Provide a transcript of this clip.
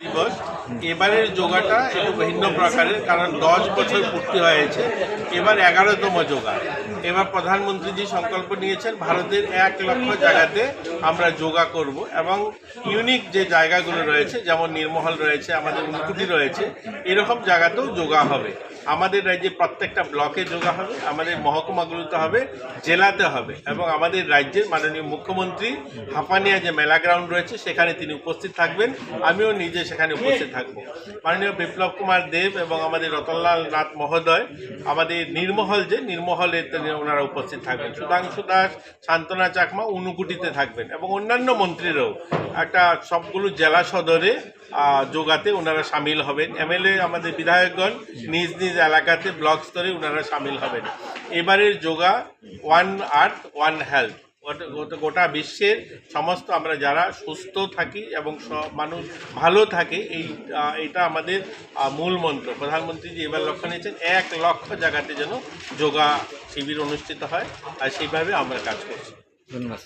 দিবস। এবারের যোগাটা একটু ভিন্ন প্রকারের, কারণ দশ বছর পূর্তি হয়েছে। এবার এগারোতম যোগা। এবার প্রধানমন্ত্রীজি সংকল্প নিয়েছেন, ভারতের এক লক্ষ জায়গাতে আমরা যোগা করব এবং ইউনিক যে জায়গাগুলো রয়েছে, যেমন নির্মহল রয়েছে, আমাদের উনকুটি রয়েছে, এরকম জায়গাতেও যোগা হবে। আমাদের রাজ্যে প্রত্যেকটা ব্লকে যোগা হবে, আমাদের মহকুমাগুলোতে হবে, জেলাতে হবে এবং আমাদের রাজ্যের মাননীয় মুখ্যমন্ত্রী হাঁপানিয়া যে মেলা গ্রাউন্ড রয়েছে, সেখানে তিনি উপস্থিত থাকবেন। আমিও নিজে সেখানে উপস্থিত থাকব। মাননীয় বিপ্লব কুমার দেব এবং আমাদের রতনলাল নাথ মহোদয়, আমাদের নির্মহল যে, নির্মহলে ওনারা উপস্থিত থাকবেন। সুধাংশু দাস শান্তনা চাকমা উনুকুটিতে থাকবেন এবং অন্যান্য মন্ত্রীরাও একটা সবগুলো জেলা সদরে যোগাতে ওনারা সামিল হবেন। এমএলএ আমাদের বিধায়কগণ নিজ নিজ এলাকাতে ব্লক স্তরে ওনারা সামিল হবেন। এবারের yoga, one earth, one health. গোটা- বিশ্বের সমস্ত আমরা যারা সুস্থ থাকি এবং মানুষ ভালো থাকে, এই এটা আমাদের মূল মন্ত্র। প্রধানমন্ত্রী যে এবার লক্ষ্য নিয়েছেন, এক লক্ষ জায়গাতে যেন যোগা শিবির অনুষ্ঠিত হয়, আর সেইভাবে আমরা কাজ করছি। ধন্যবাদ।